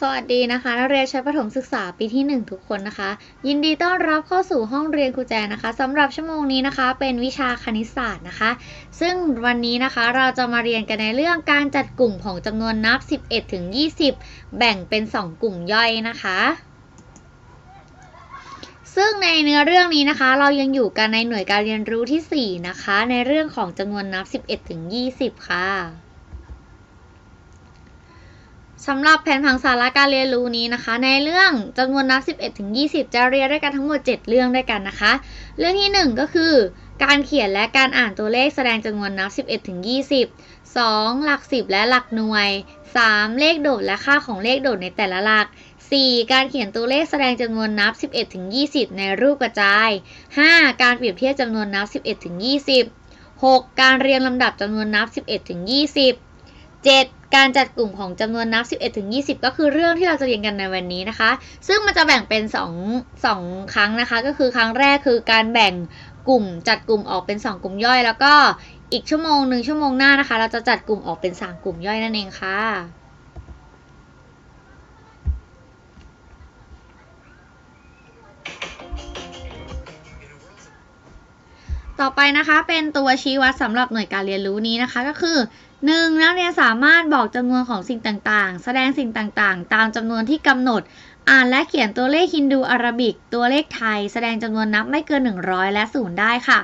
สวัสดีนะคะนักเรียนชั้นประถมศึกษาปีที่ 1 ทุกคนนะคะ ยินดีต้อนรับเข้าสู่ห้องเรียนครูแจนะคะสำหรับชั่วโมงนี้นะคะ เป็นวิชาคณิตศาสตร์นะคะ ซึ่งวันนี้นะคะเราจะมาเรียนกันในเรื่องการจัดกลุ่มของจำนวนนับ 11 ถึง 20 แบ่งเป็น 2 กลุ่มย่อยนะคะ ซึ่งในเนื้อเรื่องนี้นะคะ เรายังอยู่กันในหน่วยการเรียนรู้ที่ 4 นะคะ ในเรื่องของจำนวนนับ 11 ถึง 20 ค่ะ สำหรับแผนผังสาระการเรียนรู้นี้นะคะ ในเรื่องจำนวนนับ 11ถึง20 จะเรียนด้วยกันทั้งหมด 7 เรื่องด้วยกันนะคะ เรื่องที่ 1 ก็คือ การเขียนและการอ่านตัวเลขแสดงจำนวนนับ 11ถึง20 2. หลัก 10 และหลักหน่วย 3. เลขโดดและค่าของเลขโดดในแต่ละหลัก 4. การเขียนตัวเลขแสดงจำนวนนับ 11ถึง20 ในรูปกระจาย 5. การเปรียบเทียบจำนวนนับ 11ถึง20 6. การเรียงลำดับจำนวนนับ 11ถึง20 7. การจัดกลุ่มของจำนวนนับ 11ถึง20 ก็คือเรื่องที่เราจะเรียนกันในวันนี้นะคะ ซึ่งมันจะแบ่งเป็น 2 2 ครั้งนะคะ ก็คือครั้งแรกคือการแบ่งกลุ่มจัดกลุ่มออกเป็น 2 กลุ่มย่อย แล้วก็อีกชั่วโมงหนึ่งชั่วโมงหน้านะคะ เราจะจัดกลุ่มออกเป็น 3 กลุ่มย่อยนั่นเองค่ะต่อไปนะคะเป็นตัวชี้วัดสำหรับหน่วยการเรียนรู้นี้นะคะ ก็คือ 1. นักเรียนสามารถบอกจำนวนของสิ่งต่างๆ แสดงสิ่งต่างๆ ตามจำนวนที่กำหนด อ่านและเขียนตัวเลขฮินดูอาราบิก ตัวเลขไทย แสดงจำนวนนับไม่เกิน 100 และ 0 ได้ค่ะ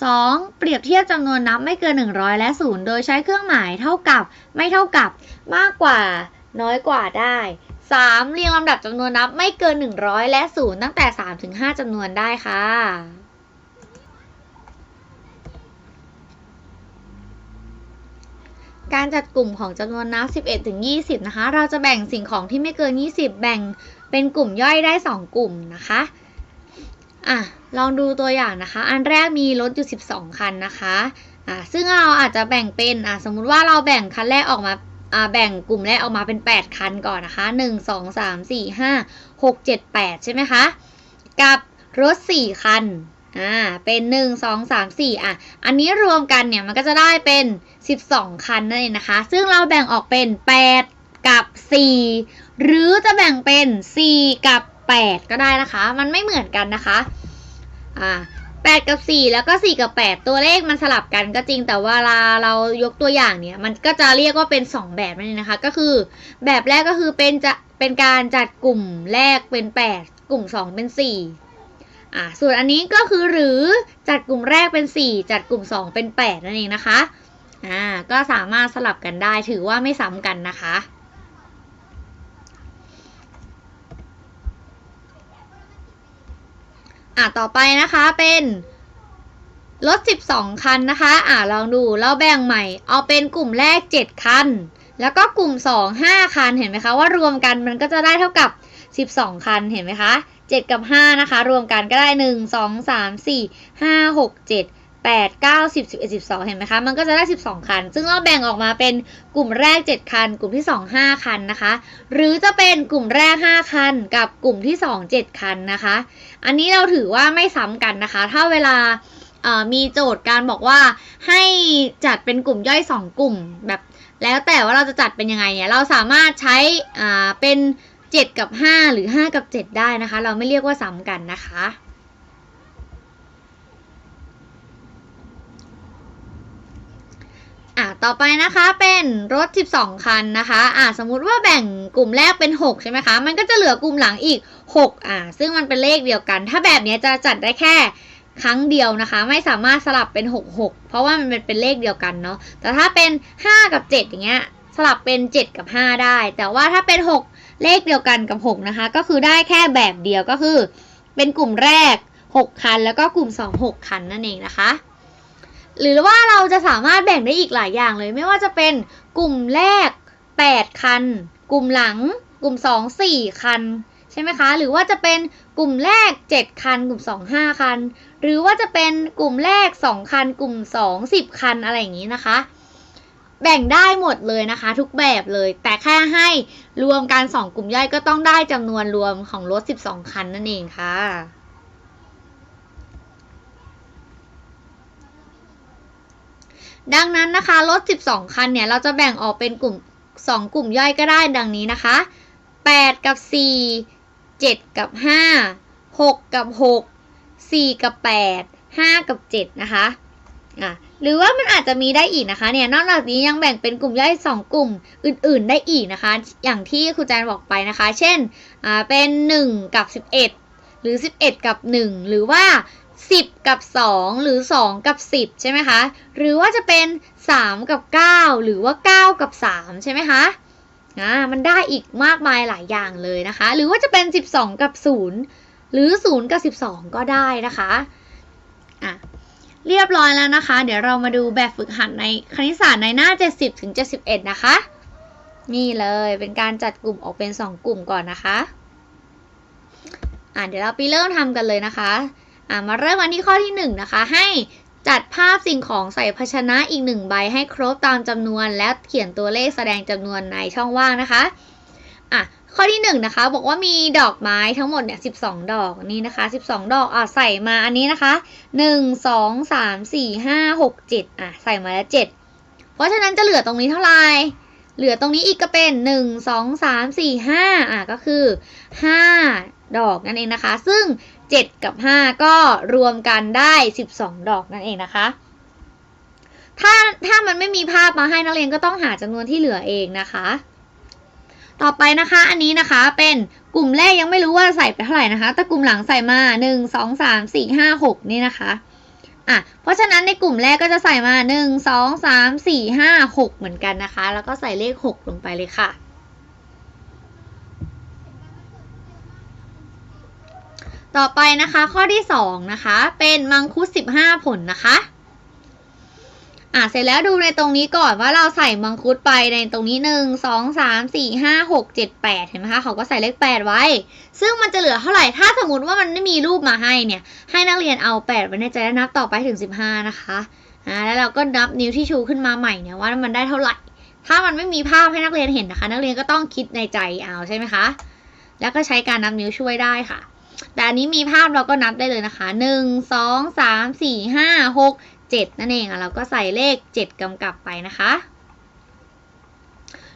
2. เปรียบเทียบจำนวนนับไม่เกิน 100 และ 0 โดยใช้เครื่องหมายเท่ากับ ไม่เท่ากับ มากกว่า น้อยกว่าได้ 3. เรียงลำดับจำนวนนับไม่เกิน 100 และ 0 ตั้งแต่ 3 ถึง 5จำนวนได้ค่ะ การจัดกลุ่มของจำนวนนับ 11 ถึง 20 นะคะ เราจะแบ่งสิ่งของที่ไม่เกิน 20 แบ่งเป็นกลุ่มย่อยได้ 2 กลุ่มนะคะ อะ ลองดูตัวอย่างนะคะ อันแรกมีรถอยู่ 12 คันนะคะ อะ ซึ่งเราอาจจะแบ่งเป็น อะ สมมุติว่าเราแบ่งคันแรกออกมาอ่าแบ่งกลุ่มแรกออกมาเป็น 8 คันก่อนนะคะ 1 2 3 4 5 6 7 8 ใช่ไหมคะ กับรถ 4 คัน อ่า เป็น 1 2 3 4 อะ อันนี้รวมกันเนี่ยมันก็จะได้เป็น 12 คันนั่นเองนะคะ ซึ่งเราแบ่งออกเป็น 8 กับ 4 หรือจะแบ่งเป็น 4 กับ 8 ก็ได้นะคะ มันไม่เหมือนกันนะคะ อ่า8 กับ 4 แล้วก็ 4 กับ 8 ตัวเลขมันสลับกันก็จริงแต่เวลาเรายกตัวอย่างเนี่ย มันก็จะเรียกว่าเป็น 2 แบบนั่นเองนะคะ ก็คือแบบแรกก็คือเป็นจะเป็นการจัดกลุ่มแรกเป็น 8 กลุ่ม 2 เป็น 4 อ่าส่วนอันนี้ก็คือหรือจัดกลุ่มแรกเป็น 4 จัดกลุ่ม 2 เป็น 8 นั่นเองนะคะอ่าก็สามารถสลับกันได้ถือว่าไม่ซ้ำกันนะคะอ่าต่อไปนะคะเป็นรถ 12 คันนะคะ อ่าลองดูเราแบ่งใหม่ เอาเป็นกลุ่มแรก 7 คัน แล้วก็กลุ่ม 2 5 คัน เห็นไหมคะว่ารวมกันมันก็จะได้เท่ากับ 12 คัน เห็นไหมคะ 7 กับ 5 นะคะ รวมกันก็ได้ 1 2 3 4 5 6 7 8 9 10 11 12 เห็นไหมคะ มันก็จะได้ 12 คัน ซึ่งเราแบ่งออกมาเป็นกลุ่มแรก 7 คัน กลุ่มที่ 2 5 คันนะคะ หรือจะเป็นกลุ่มแรก 5 คัน กับกลุ่มที่ 2 7 คันนะคะ อันนี้เราถือว่าไม่ซ้ำกันนะคะ ถ้าเวลามีโจทย์การบอกว่าให้จัดเป็นกลุ่มย่อย 2 กลุ่มแบบ แล้วแต่ว่าเราจะจัดเป็นยังไงเนี่ย เราสามารถใช้เป็น 7 กับ 5 หรือ 5 กับ 7 ได้นะคะ เราไม่เรียกว่าซ้ำกันนะคะ อ่าต่อไปนะคะเป็นรถ 12 คันนะคะอ่าสมมุติว่าแบ่งกลุ่มแรกเป็น 6 ใช่ไหมคะ มันก็จะเหลือกลุ่มหลังอีก 6 อ่าซึ่งมันเป็นเลขเดียวกัน ถ้าแบบนี้จะจัดได้แค่ครั้งเดียวนะคะ ไม่สามารถสลับเป็น 6 6 เพราะว่ามันเป็นเลขเดียวกันเนาะแต่ถ้าเป็น 5 กับ 7 อย่างเงี้ยสลับเป็น 7 กับ 5 ได้ แต่ว่าถ้าเป็น 6 เลขเดียวกันกับ 6 นะคะ ก็คือได้แค่แบบเดียวก็คือ เป็นกลุ่มแรก 6 คัน แล้วก็กลุ่ม 2 6 คันนั่นเองนะคะ หรือว่าเราจะสามารถแบ่งได้อีกหลายอย่างเลย ไม่ว่าจะเป็นกลุ่มแรก 8 คัน กลุ่มหลัง กลุ่ม 2 4 คัน ใช่ไหมคะ หรือว่าจะเป็นกลุ่มแรก 7 คัน กลุ่ม 2 5 คัน หรือว่าจะเป็นกลุ่มแรก 2 คัน กลุ่ม 2 10 คันอะไรอย่างนี้นะคะ แบ่งได้หมดเลยนะคะ ทุกแบบเลย แต่แค่ให้รวมกัน2กลุ่มย่อยก็ต้องได้จำนวนรวมของรถ 12 คันนั่นเองค่ะ ดังนั้นนะคะ รถ 12 คันเนี่ย เราจะแบ่งออกเป็นกลุ่ม 2 กลุ่มย่อยก็ได้ดังนี้นะคะ 8 กับ 4 7 กับ 5 6 กับ 6 4 กับ 8 5 กับ 7 นะคะ อะหรือว่ามันอาจจะมีได้อีกนะคะเนี่ยนอกจากนี้ยังแบ่งเป็นกลุ่มย่อย 2 กลุ่มอื่น ๆ ได้อีกนะคะ อย่างที่ครูแจนบอกไปนะคะ เช่นอ่าเป็น 1 กับ 11 หรือ 11 กับ 1 หรือว่า 10 กับ 2 หรือ 2 กับ 10 ใช่ไหมคะ หรือว่าจะเป็น 3 กับ 9 หรือว่า 9 กับ 3 ใช่ไหมคะอ่ามันได้อีกมากมายหลายอย่างเลยนะคะ หรือว่าจะเป็น 12 กับ 0 หรือ 0 กับ 12 ก็ได้นะคะอะ เรียบร้อยแล้วนะคะ เดี๋ยวเรามาดูแบบฝึกหัดในคณิตศาสตร์ในหน้า 70ถึง71 นะคะ นี่เลยเป็นการจัดกลุ่มออกเป็น 2 กลุ่มก่อนนะคะอะเดี๋ยวเราไปเริ่มทำกันเลยนะคะอะมาเริ่มกันที่ข้อที่1นงนะคะ ให้จัดภาพสิ่งของใส่ภาชนะอีกหนึ่งใบให้ครบตามจำนวน และเขียนตัวเลขแสดงจำนวนในช่องว่างนะคะอะ ข้อที่1นงนะคะบอกว่ามีดอกไม้ทั้งหมดเนี่ย12ดอกนี่นะคะ 12 ดอกอะใส่มาอันนี้นะคะ 1 2 3 4 5 6 7อะใส่มาแล้ว7เพราะฉะนั้นจะเหลือตรงนี้เท่าไหร่เหลือตรงนี้อีกก็เป็น 1 2 3 4 5อะก็คือ 5 ดอกนั่นเองนะคะ ซึ่ง 7 กับ 5 ก็รวมกันได้ 12 ดอกนั่นเองนะคะ ถ้าถ้ามันไม่มีภาพมาให้นักเรียนก็ต้องหาจำนวนที่เหลือเองนะคะ ต่อไปนะคะ อันนี้นะคะเป็นกลุ่มแรกยังไม่รู้ว่าใส่ไปเท่าไหร่นะคะ แต่กลุ่มหลังใส่มา 1 2 3 4 5 6 นี่นะคะอะเพราะฉะนั้นในกลุ่มแรกก็จะใส่มา 1 2 3 4 5 6 เหมือนกันนะคะ แล้วก็ใส่เลข 6 ลงไปเลยค่ะ ต่อไปนะคะข้อที่ 2 นะคะ เป็นมังคุด 15 ผลนะคะ อะเสร็จแล้วดูในตรงนี้ก่อนว่าเราใส่มังคุดไปในตรงนี้1 2 3 4 5 6 7 8เจ็ดแปดเห็นไหมคะเขาก็ใส่เลข8ไว้ ซึ่งมันจะเหลือเท่าไหร่ถ้าสมมติว่ามันไม่มีรูปมาให้เนี่ย ให้นักเรียนเอา8ไว้ในใจแล้วนับต่อไปถึง15นะคะอ่าแล้วเราก็นับนิ้วที่ชูขึ้นมาใหม่เนี่ยว่ามันได้เท่าไหร่ ถ้ามันไม่มีภาพให้นักเรียนเห็นนะคะ นักเรียนก็ต้องคิดในใจเอาใช่ไหมคะ แล้วก็ใช้การนับนิ้วช่วยได้ค่ะ แต่อันนี้มีภาพเราก็นับได้เลยนะคะ1 2 3 4 5 6 7 นั่นเองอะเราก็ใส่เลข 7 กำกับไปนะคะ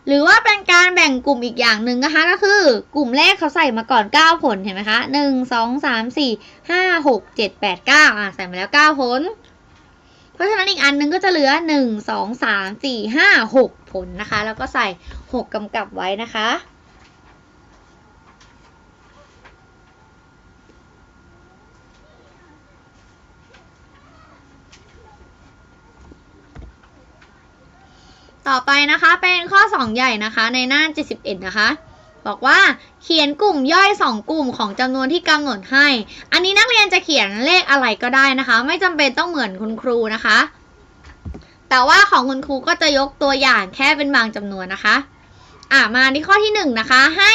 หรือว่าเป็นการแบ่งกลุ่มอีกอย่างหนึ่งนะคะ ก็คือ กลุ่มแรกเขาใส่มาก่อน 9 ผลเห็นไหมคะ 1 2 3 4 5 6 7 8 9อะใส่มาแล้ว 9 ผล เพราะฉะนั้นอีกอันหนึงก็จะเหลือ 1 2 3 4 5 6 ผลนะคะ แล้วก็ใส่ 6กำกับไว้นะคะ ต่อไปนะคะเป็นข้อ 2 ใหญ่นะคะในหน้า 71 นะคะ บอกว่าเขียนกลุ่มย่อย 2 กลุ่มของจำนวนที่กำหนดให้ อันนี้นักเรียนจะเขียนเลขอะไรก็ได้นะคะ ไม่จำเป็นต้องเหมือนคุณครูนะคะ แต่ว่าของคุณครูก็จะยกตัวอย่างแค่เป็นบางจำนวนนะคะอะมาที่ข้อที่1นะคะให้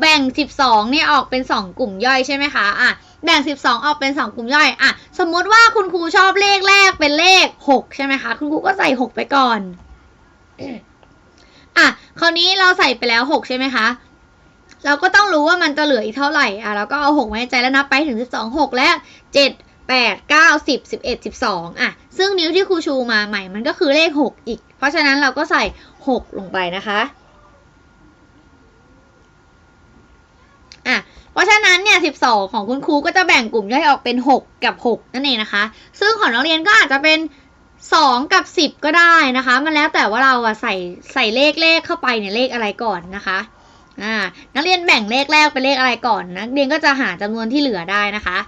แบ่ง 12เนี่ยออกเป็น 2 กลุ่มย่อยใช่ไหมคะอะแบ่ง 12 ออกเป็น 2 กลุ่มย่อยอะสมมุติว่าคุณครูชอบเลขแรกเป็นเลข 6 ใช่ไหมคะ คุณครูก็ใส่ 6 ไปก่อน อะคราวนี้เราใส่ไปแล้ว6ใช่ไหมคะ เราก็ต้องรู้ว่ามันจะเหลืออีกเท่าไหร่อะเราก็เอา6ไว้ในใจแล้วนับไปถึง12 6แล้ว7 8 9 10 11 12อะ ซึ่งนิ้วที่ครูชูมาใหม่มันก็คือเลข6อีก เพราะฉะนั้นเราก็ใส่6ลงไปนะคะอะเพราะฉะนั้นเนี่ย 12 ของคุณครูก็จะแบ่งกลุ่มย่อยออกเป็น 6 กับ 6 นั่นเองนะคะ ซึ่งของนักเรียนก็อาจจะเป็น 2กับ10ก็ได้นะคะ มันแล้วแต่ว่าเราอะใส่ใส่เลขเลขเข้าไปเนี่ยเลขอะไรก่อนนะคะอ่านักเรียนแบ่งเลขแรกเป็นเลขอะไรก่อนนักเรียนก็จะหาจำนวนที่เหลือได้นะคะ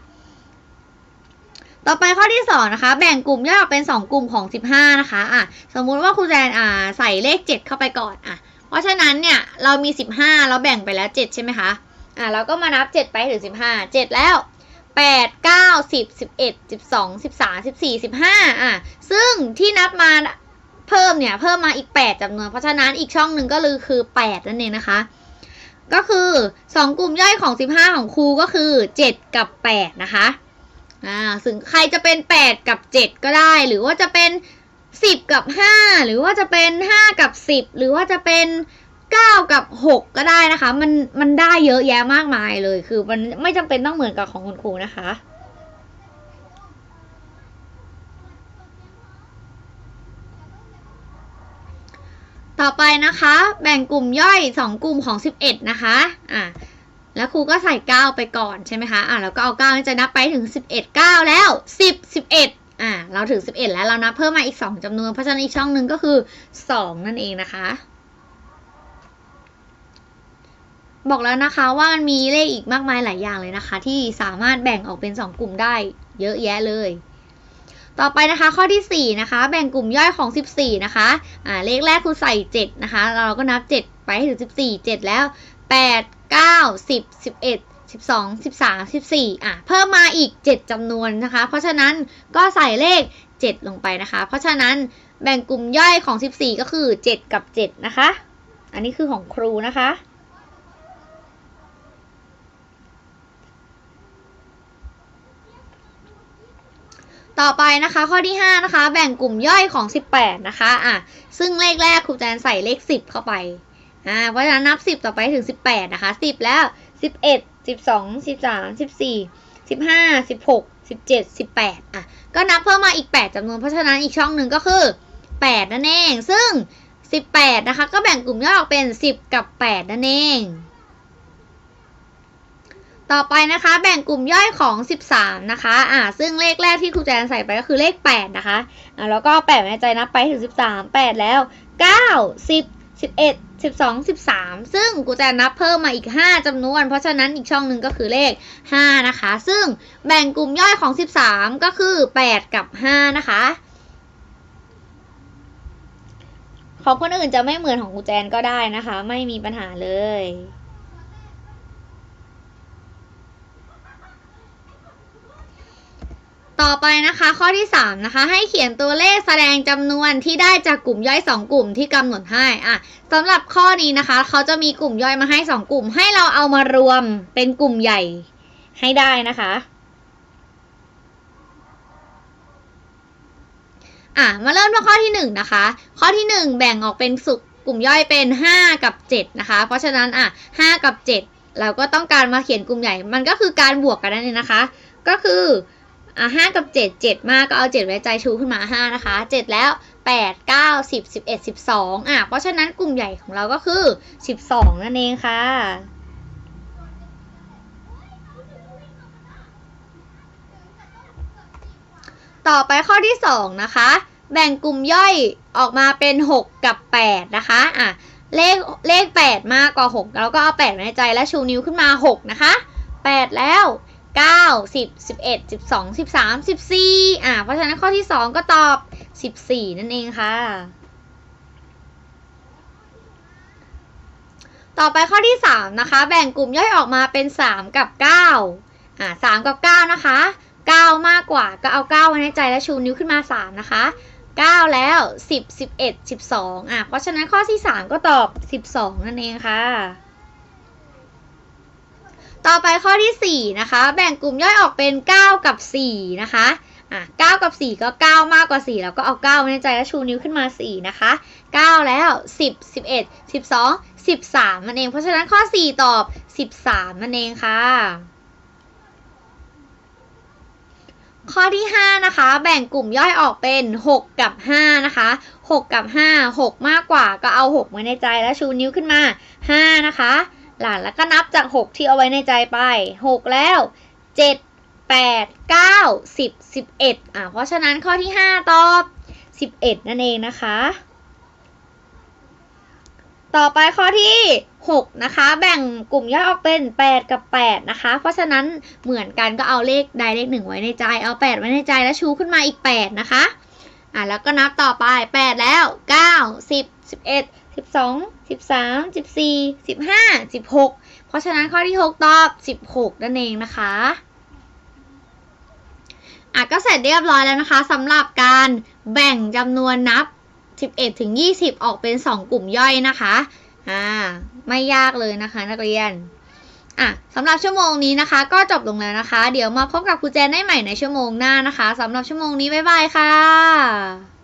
ต่อไปข้อที่2นะคะ แบ่งกลุ่มย่อยออกเป็น2กลุ่มของ15นะคะอะสมมุติว่าครูแจนอ่าใส่เลข7เข้าไปก่อนอะ เพราะฉะนั้นเนี่ยเรามี15เราแบ่งไปแล้ว7ใช่ไหมคะอะเราก็มานับ7ไปถึง15 7แล้ว 8 9 10 11 12 13 14 15อะซึ่งที่นับมาเพิ่มเนี่ยเพิ่มมาอีก8จำนวน เพราะฉะนั้นอีกช่องหนึ่งก็คือคือ8นั่นเองนะคะ ก็คือ2กลุ่มย่อยของ15ของครูก็คือ7กับ8นะคะอ่าซึ่งใครจะเป็น8กับ7ก็ได้ หรือว่าจะเป็น10กับ5หรือว่าจะเป็น5กับ10หรือว่าจะเป็น 9 กับ 6 ก็ได้นะคะ มันมันได้เยอะแยะมากมายเลย คือมันไม่จำเป็นต้องเหมือนกับของคุณครูนะคะ ต่อไปนะคะ แบ่งกลุ่มย่อย 2 กลุ่มของ 11 นะคะอะแล้วครูก็ใส่ 9 ไปก่อนใช่ไหมคะอะแล้วก็เอา9จะนับไปถึง 11 9 แล้ว 10 11อะเราถึง 11 แล้วเรานับเพิ่มมาอีก 2จำนวน เพราะฉะนั้นอีกช่องหนึ่งก็คือ 2 นั่นเองนะคะ บอกแล้วนะคะว่ามันมีเลขอีกมากมายหลายอย่างเลยนะคะ ที่สามารถแบ่งออกเป็น 2 กลุ่มได้เยอะแยะเลย ต่อไปนะคะข้อที่ 4 นะคะ แบ่งกลุ่มย่อยของ 14 นะคะอ่าเลขแรกคือใส่ 7 นะคะ เราก็นับ 7 ไปถึง 14 7 แล้ว 8 9 10 11 12 13 14อะเพิ่มมาอีก 7จำนวนนะคะ เพราะฉะนั้นก็ใส่เลข 7 ลงไปนะคะ เพราะฉะนั้นแบ่งกลุ่มย่อยของ 14 ก็คือ 7 กับ 7 นะคะ อันนี้คือของครูนะคะ ต่อไปนะคะข้อที่ 5 นะคะ แบ่งกลุ่มย่อยของ 18 นะคะอะซึ่งเลขแรกครูแจนใส่เลข 10 เข้าไปอ่าเพราะฉะนั้นนับ 10 ต่อไปถึง 18 นะคะ 10 แล้ว 11 12 13 14 15 16 17 18อะก็นับเพิ่มมาอีก 8จำนวนเพราะฉะนั้นอีกช่องหนึ่งก็คือ 8 นั่นเอง ซึ่ง 18 นะคะ ก็แบ่งกลุ่มย่อยออกเป็น 10 กับ 8 นั่นเอง ต่อไปนะคะ แบ่งกลุ่มย่อยของ 13 นะคะอ่าซึ่งเลขแรกที่ครูแจนใส่ไปก็คือเลข 8 นะคะอ่าแล้วก็8ในใจนับไปถึง 13 8 แล้ว 9 10 11 12 13 ซึ่งครูแจนนับเพิ่มมาอีก 5จำนวน เพราะฉะนั้นอีกช่องหนึ่งก็คือเลข 5 นะคะ ซึ่งแบ่งกลุ่มย่อยของ 13 ก็คือ 8 กับ 5 นะคะ ของคนอื่นจะไม่เหมือนของครูแจนก็ได้นะคะ ไม่มีปัญหาเลย ต่อไปนะคะข้อที่ 3 นะคะ ให้เขียนตัวเลขแสดงจำนวนที่ได้จากกลุ่มย่อย 2 กลุ่มที่กำหนดให้อะสำหรับข้อนี้นะคะ เขาจะมีกลุ่มย่อยมาให้ 2 กลุ่ม ให้เราเอามารวมเป็นกลุ่มใหญ่ให้ได้นะคะอะมาเริ่มที่ข้อที่ 1 นะคะ ข้อที่ 1 แบ่งออกเป็นสุกกลุ่มย่อยเป็น 5 กับ 7 นะคะ เพราะฉะนั้นอะ5กับ 7 เราก็ต้องการมาเขียนกลุ่มใหญ่ มันก็คือการบวกกันนั่นเองนะคะ ก็คือ อะห้ากับเจ็ดเจ็ดมากก็เอาเจ็ดไว้ใจชูขึ้นมาห้านะคะเจ็ดแล้วแปดเก้าสิบสิบเอ็ดสิบสองอะเพราะฉะนั้นกลุ่มใหญ่ของเราก็คือสิบสองนั่นเองค่ะต่อไปข้อที่สองนะคะ แบ่งกลุ่มย่อยออกมาเป็น 6 กับ 8 นะคะอะเลขเลข 8 มากกว่า 6 แล้วก็เอา8ไว้ในใจและชูนิ้วขึ้นมา 6 นะคะ 8 แล้ว 9 10 11 12 13 14อะเพราะฉะนั้นข้อที่2ก็ตอบ14นั่นเองค่ะ ต่อไปข้อที่3นะคะ แบ่งกลุ่มย่อยออกมาเป็น3กับ9อะ3กับ9นะคะ9มากกว่าก็เอา9ไว้ในใจและชูนิ้วขึ้นมา3นะคะ9แล้ว10 11 12อะ เพราะฉะนั้นข้อที่3ก็ตอบ12นั่นเองค่ะ ต่อไปข้อที่ 4 นะคะ แบ่งกลุ่มย่อยออกเป็น 9 กับ 4 นะคะอะ9กับ 4 ก็ 9 มากกว่า 4 แล้วก็เอา9ไว้ในใจและชูนิ้วขึ้นมา 4 นะคะ 9 แล้ว 10 11 12 13นั่นเอง เพราะฉะนั้นข้อ 4 ตอบ 13นั่นเองค่ะ ข้อที่ 5 นะคะ แบ่งกลุ่มย่อยออกเป็น 6 กับ 5 นะคะ 6 กับ 5 6 มากกว่าก็เอา 6 ไว้ในใจแล้วชูนิ้วขึ้นมา 5 นะคะ หลานแล้วก็นับจาก 6 ที่เอาไว้ในใจไป 6 แล้ว 7 8 9 10 11อะเพราะฉะนั้นข้อที่ 5 ตอบ 11 นั่นเองนะคะ ต่อไปข้อที่ 6 นะคะ แบ่งกลุ่มย่อยออกเป็น 8 กับ 8 นะคะ เพราะฉะนั้นเหมือนกันก็เอาเลขใดเลขหนึ่งไว้ในใจ เอา 8 ไว้ในใจแล้วชูขึ้นมาอีก 8 นะคะอะแล้วก็นับต่อไป 8 แล้ว 9 10 11 12 13 14 15 16เพราะฉะนั้นข้อที่6ตอบ16นั่นเองนะคะอะก็เสร็จเรียบร้อยแล้วนะคะสำหรับการแบ่งจำนวนนับ 11 ถึง 20 ออกเป็น 2 กลุ่มย่อยนะคะอ่าไม่ยากเลยนะคะนักเรียนอะสำหรับชั่วโมงนี้นะคะ ก็จบลงแล้วนะคะ เดี๋ยวมาพบกับครูแจนได้ใหม่ในชั่วโมงหน้านะคะสำหรับชั่วโมงนี้ บ๊ายบายค่ะ